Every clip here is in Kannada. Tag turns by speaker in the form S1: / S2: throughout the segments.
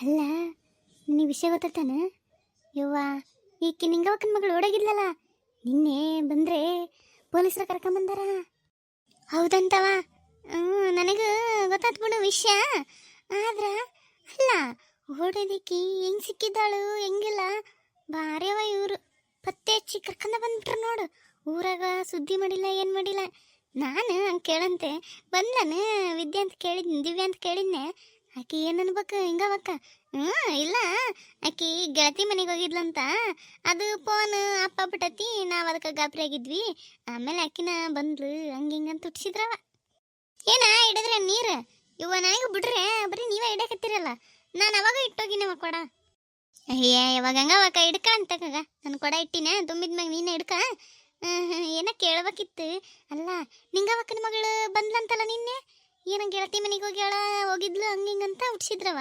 S1: ಅಲ್ಲ, ನಿನಗೆ ವಿಷಯ ಗೊತ್ತಾನ ಯವ್ವ, ಈಕೆ ನಿಂಗವಕ್ಕನ ಮಗಳು ಓಡಾಗಿದ್ಲಲ್ಲ ನಿನ್ನೆ ಬಂದರೆ ಪೊಲೀಸರ ಕರ್ಕೊಂಬಂದಾರ ಹೌದಂತವ? ನನಗೆ ಗೊತ್ತಾತ್ ಬಿಡು ವಿಷಯ. ಆದ್ರ, ಅಲ್ಲ ಓಡೋದಿಕ್ಕಿ ಹೆಂಗ್ ಸಿಕ್ಕಿದ್ದಾಳು, ಹೆಂಗಿಲ್ಲ? ಭಾರ್ಯವ ಇವರು ಪತ್ತೆ ಹಚ್ಚಿ ಕರ್ಕೊಂಡ ಬಂದ್ಬಿಟ್ರು ನೋಡು. ಊರಾಗ ಸುದ್ದಿ ಮಾಡಿಲ್ಲ, ಏನು ಮಾಡಿಲ್ಲ. ನಾನು ಹಂಗೆ ಕೇಳಂತೆ. ಬಂದ್ಲನ ವಿದ್ಯಾ ಅಂತ ಕೇಳಿದ್ನಿ ದಿವ್ಯಾ ಅಂತ ಕೇಳಿದ್ನೆ. ಆಕಿ ಏನು ಅನ್ಬೇಕು? ಹಿಂಗವಕ್ಕ ಹ್ಞೂ ಇಲ್ಲ. ಆಕಿ ಗೆಳತಿ ಮನೆಗೆ ಹೋಗಿದ್ಲಂತ. ಅದು ಫೋನ್ ಅಪ್ಪ ಬಿಟ್ಟತಿ, ನಾವು ಅದಕ್ಕೆ ಗಾಬರಿ ಆಗಿದ್ವಿ. ಆಮೇಲೆ ಆಕಿನ ಬಂದ್ಲು. ಹಂಗೆ ಹಿಂಗಂತ ಹುಟ್ಟಿಸಿದ್ರವ ಏನ ಹಿಡಿದ್ರೆ ನೀರು? ಇವ ನನಗೆ ಬಿಡ್ರೆ ಬರೀ ನೀವೇ ಹಿಡಿಯಕತ್ತೀರಲ್ಲ. ನಾನು ಅವಾಗ ಇಟ್ಟೋಗಿನವ ಕೊಡ. ಅಯ್ಯ ಯಾವಾಗ ಹಂಗವಕ್ಕ ಹಿಡ್ಕ ಅಂತಕಾಗ ನಾನು ಕೊಡ ಇಟ್ಟಿನ ತುಂಬಿದ್ಮ್ಯಾಗ ನೀನೇ ಇಡ್ಕ ಏನ ಕೇಳ್ಬೇಕಿತ್ತು. ಅಲ್ಲ, ನಿಂಗವಕ್ಕನ ಮಗಳು ಬಂದ್ಲಂತಲ್ಲ ನಿನ್ನೆ? ಏನ ಗೆಳತಿ ಮನೆಗೆ ಹೋಗ್ಯಾಳ ಹೋಗಿದ್ಲು, ಹಂಗೆ ಹಿಂಗಂತ ಹುಟ್ಸಿದ್ರವ.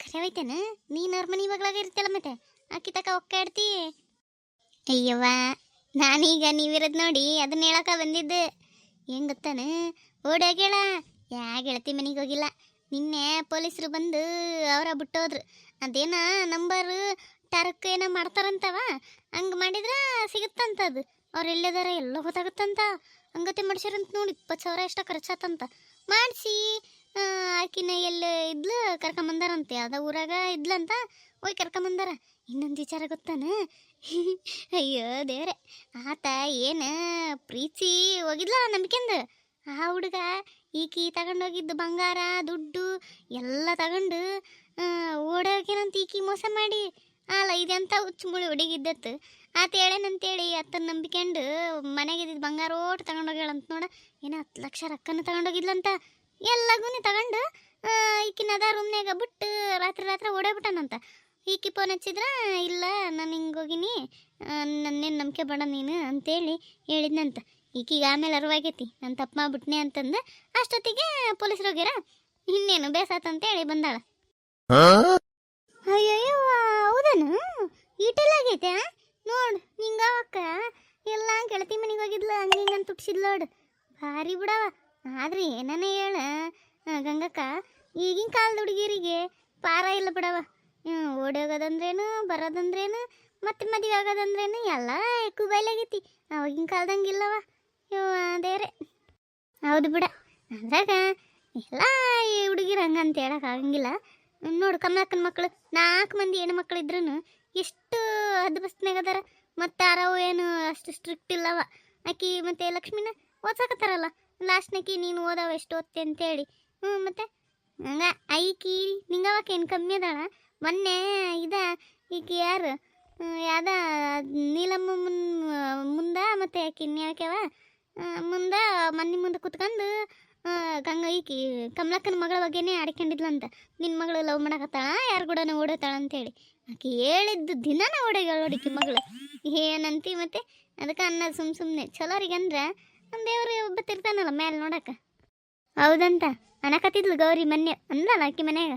S1: ಖರೆ ಹೋಯ್ತೇನ? ನೀನ್ ಅವ್ರ ಮನೆ ಮಗಳಾಗ ಇರ್ತಲ್ಲ ಮತ್ತೆ? ಆಕಿ ತಕ ಒಕ್ಕಾಡ್ತಿ. ಅಯ್ಯವ್ವ, ನಾನೀಗ ನೀವಿರೋದು ನೋಡಿ ಅದನ್ನ ಹೇಳಕ ಬಂದಿದ್ದೆ. ಏನ್ ಗೊತ್ತಾನ ಓಡೋಗ್ಯಾಳ ಯಾ ಗೆಳತಿ ಮನೆಗೆ ಹೋಗಿಲ್ಲ. ನಿನ್ನೆ ಪೊಲೀಸರು ಬಂದು ಅವರ ಬಿಟ್ಟೋದ್ರು. ಅದೇನ ನಂಬರ್ ಟರ್ಕ್ ಏನೋ ಮಾಡ್ತಾರಂತವ? ಹಂಗೆ ಮಾಡಿದ್ರೆ ಸಿಗುತ್ತಂತ ಅದು ಅವ್ರು ಎಲ್ಲದಾರ ಎಲ್ಲ ಗೊತ್ತಾಗುತ್ತಂತ. ಹಂಗತೆ ಮಾಡ್ಸ್ಯಾರಂತ ನೋಡಿ ಇಪ್ಪತ್ತು ಸಾವಿರ ಎಷ್ಟ ಖರ್ಚಾತಂತ. ಮಾಡಿಸಿ ಆಕಿನ ಎಲ್ಲ ಇದ್ಲು ಕರ್ಕೊಂಬಂದಾರಂತೆ ಅದ ಊರಾಗ ಇದ್ಲಂತ ಹೋಗಿ ಕರ್ಕೊಂಬಂದಾರ ಇನ್ನೊಂದು ವಿಚಾರ ಗೊತ್ತಾನ? ಅಯ್ಯೋ ದೇವ್ರೆ, ಆತ ಏನು ಪ್ರೀತಿ ಹೋಗಿದ್ಲ ನಂಬಿಕೆಂದು ಆ ಹುಡುಗ ಈಕಿ ತಗೊಂಡೋಗಿದ್ದು ಬಂಗಾರ, ದುಡ್ಡು ಎಲ್ಲ ತಗೊಂಡು ಓಡೋಗಿರಂತ ಈಕಿ ಮೋಸ ಮಾಡಿ. ಅಲ್ಲ, ಇದೆಂತ ಹುಚ್ಚುಮುಳಿ ಹುಡುಗಿದ್ದತ್ತು ಆತ ಹೇಳೇನಂತೇಳಿ ಅತ್ತನ ನಂಬಿಕೊಂಡು ಮನೆಗೆ ಇದ್ದಿದ್ದು ಬಂಗಾರ ಓಟ್ ತಗೊಂಡೋಗ್ಯಾಳಂತ ನೋಡ. ಏನೋ ಹತ್ತು ಲಕ್ಷ ರೊಕ್ಕನ ತಗೊಂಡೋಗಿದ್ಲಂತ. ಎಲ್ಲಗೂನಿ ತಗೊಂಡು ಈಕಿನ ಅದ ರೂಮ್ನಾಗ ಬಿಟ್ಟು ರಾತ್ರಿ ರಾತ್ರಿ ಓಡೋಗ್ಬಿಟ್ಟಾನಂತ ಈಕಿ ಫೋನ್ ಹಚ್ಚಿದ್ರ, ಇಲ್ಲ, ನಾನು ಹಿಂಗೆ ಹೋಗಿನಿ ನನ್ನೇನು ನಂಬಿಕೆ ಬೇಡ ನೀನು ಅಂತೇಳಿ ಹೇಳಿದ್ನಂತ. ಈಕಿಗೆ ಆಮೇಲೆ ಅರಿವಾಗೈತಿ, ನಾನು ತಪ್ಪು ಮಾಡ್ಬಿಟ್ನೆ ಅಂತಂದು. ಅಷ್ಟೊತ್ತಿಗೆ ಪೊಲೀಸರು ಹೋಗ್ಯಾರ, ಇನ್ನೇನು ಬೇಸಾತಂತೇಳಿ ಬಂದಾಳ. ಅಯ್ಯಯ್ಯೋ ಹೌದನು? ಈಟೆಲ್ಲ ಆಗೈತೆ ನೋಡು, ನಿಂಗ ಅಕ್ಕ ಎಲ್ಲ ಗೆಳತಿ ಮನೆಗೆ ಹೋಗಿದ್ಲ, ಹಂಗೆ ಹಿಂಗೆ ತುಟ್ಸಿದ್ಲ ನೋಡು. ಭಾರಿ ಬಿಡವ. ಆದ್ರೆ ಏನನ ಹೇಳ ಗಂಗಕ್ಕ, ಈಗಿನ ಕಾಲದ ಹುಡುಗಿರಿಗೆ ಪಾರ ಇಲ್ಲ ಬಿಡವ. ಓಡಿ ಓಡೋಗೋದಂದ್ರೇನು, ಬರೋದಂದ್ರೇನು, ಮತ್ತೆ ಮದುವೆ ಆಗೋದಂದ್ರೇನು, ಎಲ್ಲ ಎಕ್ಕು ಬಯಲಾಗೈತಿ ಅವಾಗಿನ ಕಾಲದಂಗಿಲ್ಲವ ಇವ ದೇವ್ರೆ. ಹೌದು ಬಿಡ. ಅಂದಾಗ ಎಲ್ಲ ಈ ಹುಡುಗಿರು ಹಂಗಂತ ಹೇಳೋಕ್ಕಾಗಂಗಿಲ್ಲ ನೋಡು ಕಮಲಕ್ಕನ ಮಕ್ಕಳು, ನಾಲ್ಕು ಮಂದಿ ಹೆಣ್ಮಕ್ಳು ಇದ್ರೂ ಎಷ್ಟು ಹದ್ಬಸ್ತ್ನಾಗ ಅದಾರ. ಮತ್ತೆ ಯಾರವು ಏನು ಅಷ್ಟು ಸ್ಟ್ರಿಕ್ಟ್ ಇಲ್ಲವ. ಆಕಿ ಮತ್ತು ಲಕ್ಷ್ಮಿನ ಓದ್ಸಾಕತ್ತಾರಲ್ಲ. ಲಾಸ್ಟ್ನಾಕಿ ನೀನು ಓದಾವ ಎಷ್ಟು ಓದ್ತೆ ಅಂತೇಳಿ. ಹ್ಞೂ ಮತ್ತು? ಹಂಗ ಐಕಿ ನಿಂಗವಕ್ಕೆ ಏನು ಕಮ್ಮಿ ಅದಾಳ. ಮೊನ್ನೆ ಇದ, ಈಕಿ ಯಾರು? ಯಾವ್ದ? ನೀಲಮ್ಮ ಮುನ್, ಮುಂದ ಮತ್ತು ಆಕಿ ಇನ್ಯಾಕ್ಯವ ಮುಂದೆ ಮನೆ ಮುಂದೆ ಕುತ್ಕೊಂಡು ಗಂಗ, ಈಕಿ ಕಮಲಕ್ಕನ ಮಗಳ ಬಗ್ಗೆನೇ ಆಡ್ಕೊಂಡಿದ್ಲಂತ. ನಿನ್ನ ಮಗಳು ಲವ್ ಮಾಡಕತ್ತಾಳ? ಯಾರು ಕೂಡ ಓಡತಾಳ ಅಂತೇಳಿ. ಆಕಿ ಹೇಳಿದ್ದು ದಿನಾನ ಓಡೋಗ್ಯಾಳ ನೋಡಿಕಿ ಮಗಳು. ಏನಂತಿ ಮತ್ತೆ? ಅದಕ್ಕೆ ಅನ್ನ ಸುಮ್ ಸುಮ್ಮನೆ ಚಲೋರಿಗಂದ್ರೆ ನಮ್ಮ ದೇವ್ರು ಒಬ್ಬ ತಿರ್ತಾನಲ್ಲ ಮೇಲೆ ನೋಡಕ್ಕೆ ಹೌದಂತ. ಅನಕತ್ತಿದ್ಲು ಗೌರಿ ಮೊನ್ನೆ. ಅಂದಲ್ಲ ಆಕಿ ಮನ್ಯಾಗ?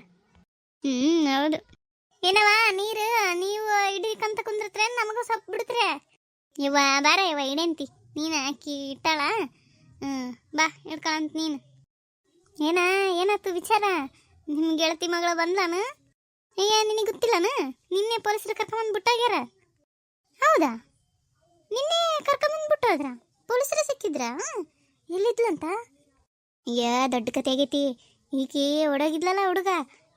S1: ಹ್ಞೂ ಹೌದು. ಏನವ ನೀರು, ನೀವು ಹಿಡಿಕಂತ ಕುಂದಿರ್ತ್ರೆ ನಮಗೂ ಸ್ವಲ್ಪ ಬಿಡ್ತ್ರೆ? ಇವ ಬಾರ ಇವ ಇಡಂತಿ ನೀನು ಆಕಿ ಇಟ್ಟಾಳ? ಹ್ಞೂ ಬಾ ಹಿಡ್ಕೊಂತ ನೀನು. ಏನ, ಏನಾಯ್ತು ವಿಚಾರ? ನಿಮ್ಮ ಗೆಳತಿ ಮಗಳ ಬಂದ್ಲಾನ? ಅಯ್ಯ, ನಿನಗೆ ಗೊತ್ತಿಲ್ಲನ? ನಿನ್ನೆ ಪೊಲೀಸರು ಕರ್ಕೊಂಬಂದು ಬಿಟ್ಟಾಗ್ಯಾರ? ಹೌದಾ? ನಿನ್ನೆ ಕರ್ಕೊಂಬಂದು ಬಿಟ್ಟೋದ್ರ? ಪೊಲೀಸರು ಸಿಕ್ಕಿದ್ರ? ಎಲ್ಲಿದ್ಲಂತ? ಅಯ್ಯ, ದೊಡ್ಡ ಕತೆ ಆಗೈತಿ. ಈಕೆ ಒಡಗಿದ್ಲಲ್ಲ ಹುಡುಗ.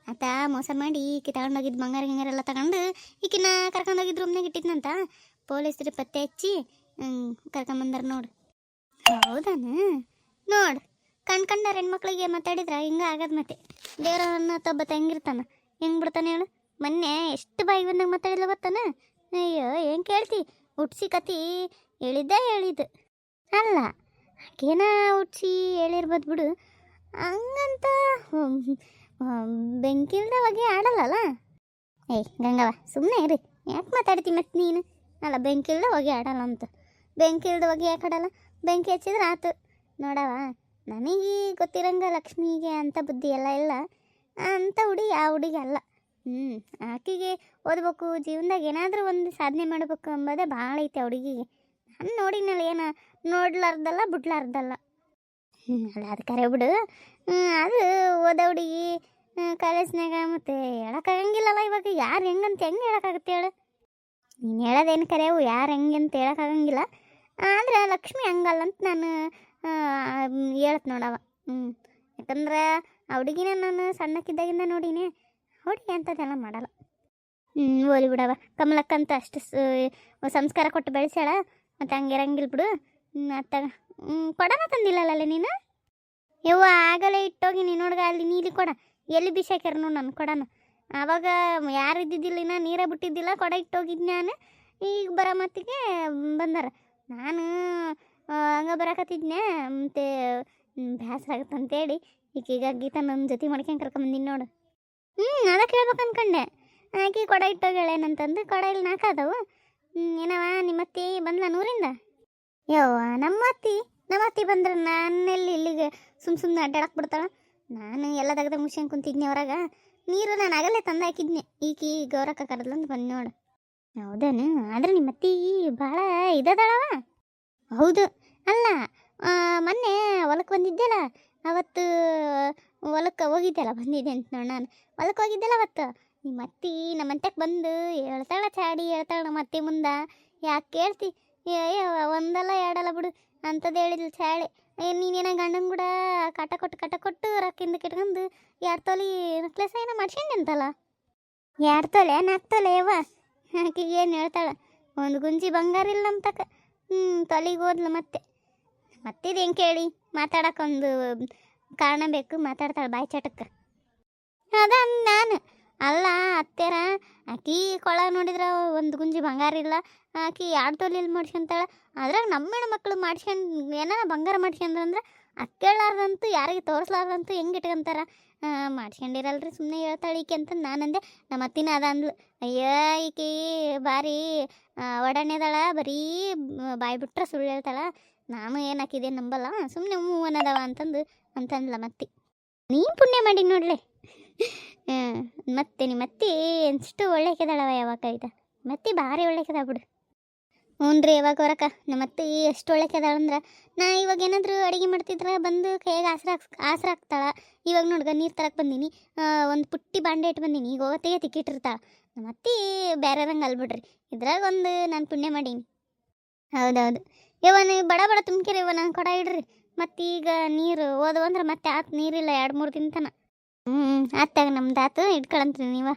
S1: ಆತ ಮೋಸ ಮಾಡಿ ಈಕೆ ತಗೊಂಡೋಗಿದ್ದು ಬಂಗಾರ ಎಲ್ಲ ತಗೊಂಡು ಈಕಿನ ಕರ್ಕೊಂಡೋಗಿದ್ದು ರೂಮ್ನಾಗ ಇಟ್ಟಿದ್ನಂತ. ಪೊಲೀಸರು ಪತ್ತೆ ಹಚ್ಚಿ ಕರ್ಕೊಂಬಂದಾರ ನೋಡು. ಹೌದಾನ? ನೋಡು ಕಣ್ಕಂಡಾರ ಹೆಣ್ಮಕ್ಳಿಗೆ ಮಾತಾಡಿದ್ರ ಹಿಂಗ ಆಗದ್ ಮತ್ತೆ. ದೇವ್ರನ್ನ ತಬ್ಬ ತಂಗಿರ್ತಾನ ಹೆಂಗ್ ಬಿಡ್ತಾನೆ ಹೇಳು? ಮೊನ್ನೆ ಎಷ್ಟು ಬಾಯಿ ಬಂದಾಗ ಮಾತಾಡಿಲ್ಲ ಗೊತ್ತಾನ? ಅಯ್ಯೋ, ಏನ್ ಕೇಳ್ತಿ? ಹುಟ್ಸಿ ಕತಿ ಹೇಳಿದ್ದ ಹೇಳಿದ್ದು. ಅಲ್ಲ, ಆಕೇನ ಹುಟ್ಸಿ ಹೇಳಿರ್ಬೋದು ಬಿಡು. ಹಂಗಂತ ಬೆಂಕಿಲ್ದ ಹೊಗೆ ಆಡಲ್ಲಲ್ಲ? ಏಯ್ ಗಂಗವ್ವ ಸುಮ್ಮನೆ ಇರಿ. ಯಾಕೆ ಮಾತಾಡ್ತಿ ಮತ್ತೆ ನೀನು? ಅಲ್ಲ ಬೆಂಕಿಲ್ದ ಹೋಗಿ ಆಡಲ್ಲ ಅಂತ. ಬೆಂಕಿ ಹೋಗಿ ಯಾಕೆ ಆಡಲ್ಲ ಬೆಂಕಿ ಹಚ್ಚಿದ್ರೆ ಆತು. ನೋಡವ ನನಗೆ ಗೊತ್ತಿರಂಗ ಲಕ್ಷ್ಮಿಗೆ ಅಂತ ಬುದ್ಧಿ ಎಲ್ಲ ಇಲ್ಲ. ಅಂಥ ಹುಡುಗಿ ಆ ಹುಡುಗಿ ಅಲ್ಲ. ಹ್ಞೂ ಆಕೆಗೆ ಓದ್ಬೇಕು, ಜೀವನದಾಗ ಏನಾದರೂ ಒಂದು ಸಾಧನೆ ಮಾಡಬೇಕು ಅಂಬೋದೇ ಭಾಳ ಐತೆ ಹುಡುಗಿಗೆ. ನಾನು ನೋಡಿನಲ್ಲ ಏನು, ನೋಡ್ಲಾರ್ದಲ್ಲ, ಬಿಡ್ಲಾರ್ದಲ್ಲ. ಹ್ಞೂ ಅದು ಕರೆ ಬಿಡು. ಅದು ಓದೋ ಹುಡುಗಿ ಕಾಲೇಜ್ನಾಗ ಮತ್ತು ಹೇಳೋಕ್ಕಾಗಂಗಿಲ್ಲಲ್ಲ ಇವಾಗ. ಯಾರು ಹೆಂಗಂತ ಹೆಂಗೆ ಹೇಳೋಕ್ಕಾಗುತ್ತೆ ಹೇಳು? ನೀನು ಹೇಳೋದೇನು ಕರೆವು ಯಾರು ಹೆಂಗೆ ಅಂತ ಹೇಳೋಕ್ಕಾಗಂಗಿಲ್ಲ. ಆದರೆ ಲಕ್ಷ್ಮಿ ಹಂಗಲ್ಲ ಅಂತ ನಾನು ಹೇಳತ್ ನೋಡವ ಹ್ಞೂ ಯಾಕಂದ್ರೆ ಆ ಹುಡುಗಿನ ನಾನು ಸಣ್ಣಕ್ಕಿದ್ದಾಗಿಂದ ನೋಡಿನಿ, ಹುಡುಗಿ ಅಂಥದ್ದೆಲ್ಲ ಮಾಡಲ್ಲ. ಹ್ಞೂ ಓಲಿ ಬಿಡವ. ಕಮಲಕ್ಕಂತ ಅಷ್ಟು ಸಂಸ್ಕಾರ ಕೊಟ್ಟು ಬೆಳೆಸ್ಯಾಳ, ಮತ್ತು ಹಂಗೆ ಇರಂಗಿಲ್ಲ ಬಿಡು. ಮತ್ತು ಕೊಡನ ತಂದಿಲ್ಲಲ್ಲ ನೀನು? ಯವ್ವ, ಆಗಲೇ ಇಟ್ಟೋಗಿ ನೀನು ನೋಡ್ಗ, ಅಲ್ಲಿ ನೀಲಿ ಕೊಡ. ಎಲ್ಲಿ ಬಿಸಾಕ್ಯಾರ ನೋಡು ನನ್ನ ಕೊಡನ. ಆವಾಗ ಯಾರು ಇದ್ದಿದ್ದಿಲ್ಲ ನೀರ ಬಿಟ್ಟಿದ್ದಿಲ್ಲ, ಕೊಡ ಇಟ್ಟೋಗಿದ್ದು ನಾನು. ಈಗ ಬರೋ ಮತ್ತಿಗೆ ಬಂದಾರ. ನಾನು ಹಂಗೆ ಹಂಗ ಮತ್ತು ಬೇಸರ ಆಗತ್ತೆ ಅಂತೇಳಿ. ಈಗ ಗೀತಾ ನನ್ನ ಜೊತೆ ಮಾಡ್ಕೊಂಡು ಕರ್ಕೊಂಬಂದಿನಿ ನೋಡು. ಹ್ಞೂ ಅದಕ್ಕೆ ಕೇಳ್ಬೇಕು ಅನ್ಕೊಂಡೆ. ಆಕಿ ಕೊಡ ಇಟ್ಟೋಗ್ಯಾಳೇನಂತಂದು ಕೊಡ ಇಲ್ಲಿ ನಾಲ್ಕಾದವು ಏನವ ನಿಮ್ಮ ಅತ್ತಿ ಬಂದ್ಲ ನೂರಿಂದ? ಯವ್ವ ನಮ್ಮ ಅತ್ತಿ ನಮ್ಮ ಅತ್ತಿ ಬಂದ್ರೆ ನಾನೆಲ್ಲಿ ಇಲ್ಲಿಗೆ ಸುಮ್ ಸುಮ್ಮನೆ ಅಡ್ಡಾಡಕ್ ಬಿಡ್ತಾಳ? ನಾನು ಎಲ್ಲ ತೆಗ್ದ ಮುಗಿಸ್ಕೊಂಡು ಕುಂತಿದ್ನಿ ಹೊರಗ ನೀರು ನಾನು ಆಗಲೇ ತಂದು ಹಾಕಿದ್ನೆ ಈಕಿ ಗೌರಕ್ಕ ಕರೆದ್ಲಂತ ಬಂದು ನೋಡು. ಹೌದೇನು? ಆದ್ರೆ ನಿಮ್ಮ ಅತ್ತಿ ಭಾಳ ಇದದಳವ ಹೌದು. ಅಲ್ಲ ಮೊನ್ನೆ ಹೊಲಕ್ಕೆ ಬಂದಿದ್ದೆಲ್ಲ ಅವತ್ತು ಹೊಲಕ್ಕೆ ಹೋಗಿದ್ದೆಲ್ಲ ಬಂದಿದ್ದೆ ಅಂತ ನೋಡಿ ನಾನು. ಹೊಲಕ್ಕೆ ಹೋಗಿದ್ದೆಲ್ಲ ಅವತ್ತು? ನಿಮ್ಮ ಅತ್ತಿ ನಮ್ಮ ಅಂತಕ್ಕೆ ಬಂದು ಹೇಳ್ತಾಳ, ಚಾಡಿ ಹೇಳ್ತಾಳ ನಮ್ಮ ಅತ್ತೆ ಮುಂದೆ. ಯಾಕೆ ಕೇಳ್ತಿ? ಏ ಒಂದಲ್ಲ ಎರಡಲ್ಲ ಬಿಡು ಅಂಥದ್ದು ಹೇಳಿದ್ಲು ಚಾಳೆ. ನೀನೇನ ಗಂಡನ ಕೂಡ ಕಾಟ ಕೊಟ್ಟು ಕಾಟ ಕೊಟ್ಟು ರೊಕ್ಕಿಂದ ಕಿಟ್ಕೊಂಡು ಎರಡು ತೊಲಿ ನೆಕ್ಲೆಸ್ ಏನೋ ಮಾಡ್ಸ್ಕೊಂಡಂತಲ್ಲ ಎರಡು ತೊಲೆ? ನಾಲ್ಕು ತೊಲೆ ಯವ್ವ ಆಕಿಗೆ ಏನು ಹೇಳ್ತಾಳೆ? ಒಂದು ಗುಂಜಿ ಬಂಗಾರ ಇಲ್ಲ ನಮ್ಮ ತಕ ಹ್ಞೂ ತೊಲಿಗೆ ಹೋದ್ಲು ಮತ್ತೆ. ಮತ್ತಿದು ಹೆಂಗೆ ಕೇಳಿ? ಮಾತಾಡೋಕ್ಕೊಂದು ಕಾರಣ ಬೇಕು. ಮಾತಾಡ್ತಾಳೆ ಬಾಯಿ ಚಟಕ್ಕೆ ಅದ ನಾನು. ಅಲ್ಲ, ಅತ್ತೆರ, ಆಕಿ ಕೊಳ ನೋಡಿದ್ರೆ ಒಂದು ಗುಂಜಿ ಬಂಗಾರ ಇಲ್ಲ. ಆಕಿ ಎರಡು ತೊಲಿಲಿ ಮಾಡ್ಸ್ಕೊಂತಾಳೆ? ಅದ್ರಾಗ ನಮ್ಮ ಹೆಣ್ಣು ಮಕ್ಕಳು ಮಾಡ್ಸ್ಕೊಂಡು ಏನಾರ ಬಂಗಾರ ಮಾಡ್ಸ್ಕೊಂಡ್ರಂದ್ರೆ ಅಕ್ಕೇಳಾರ್ದಂತೂ, ಯಾರಿಗೆ ತೋರಿಸ್ಲಾರ್ದಂತೂ ಹೆಂಗೆ ಇಟ್ಕೊಂತಾರ? ಮಾಡ್ಸ್ಕೊಂಡಿರಲ್ರಿ ಸುಮ್ಮನೆ ಹೇಳ್ತಾಳೆ ಈಕೆ ಅಂತ ನಾನಂದೆ ನಮ್ಮ ಅತ್ತಿನ ಅದ ಅಂದ್ಲು. ಅಯ್ಯೋ, ಈಕೆ ಭಾರಿ ಒಡನೆದಾಳ, ಬರೀ ಬಾಯಿ ಬಿಟ್ರೆ ಸುಳ್ಳು ಹೇಳ್ತಾಳ. ನಾನು ಏನು ಹಾಕಿದೆ ನಂಬಲ್ಲ. ಸುಮ್ಮನೆ ಹೂ ಅನ್ನದವ ಅಂತಂದು, ಅಂತಂದ್ಲ ಮತ್ತಿ ನೀನು ಪುಣ್ಯ ಮಾಡಿ ನೋಡ್ಲೆ. ಮತ್ತೆ ನಿಮ್ಮ ಎಷ್ಟು ಎಷ್ಟು ಒಳ್ಳೆಕಿದಾಳವ ಯಾವಾಗ ಕೈತ ಮತ್ತೆ ಭಾರಿ ಒಳ್ಳೆಕಿದ ಬಿಡು. ಹ್ಞೂ ರೀ ಯಾವಾಗ ಹೊರಕ. ನಮ್ಮ ಅತ್ತೆ ಎಷ್ಟು ಒಳ್ಳೆಕಿದಾಳಂದ್ರೆ ನಾ ಇವಾಗ ಏನಾದರೂ ಅಡುಗೆ ಮಾಡ್ತಿದ್ರೆ, ಬಂದು ಕೈಯಾಗ ಆಸರ ಆಸರ ಹಾಕ್ತಾಳ. ಇವಾಗ ನೋಡ್ಗ ನೀರು ತರಕ್ಕೆ ಬಂದೀನಿ. ಒಂದು ಪುಟ್ಟಿ ಬಾಂಡೆ ಇಟ್ಟು ಬಂದೀನಿ. ಈಗ ಹೋಗತ್ತೆಗೆ ತಿಕ್ಕಿಟ್ಟಿರ್ತಾಳೆ ನಮ್ಮ ಅತ್ತಿ ಬೇರೆದಂಗೆ ಅಲ್ಬಿಡ್ರಿ. ಇದ್ರಾಗ ಒಂದು ನಾನು ಪುಣ್ಯ ಮಾಡೀನಿ. ಹೌದೌದು. ನೀವು ಬಡ ಬಡ ತುಂಬ್ಕಿರಿ ಇವ ನಾನು ಕೊಡ ಇಡ್ರಿ. ಮತ್ತು ಈಗ ನೀರು ಅಂದ್ರೆ ಮತ್ತೆ ಆತು, ನೀರಿಲ್ಲ ಎರಡು ಮೂರು ದಿನ ತನ ಹ್ಞೂ ಆತಾಗ ನಮ್ದು ಆತು, ಇಟ್ಕೊಳಂತ್ರಿ ನೀವ.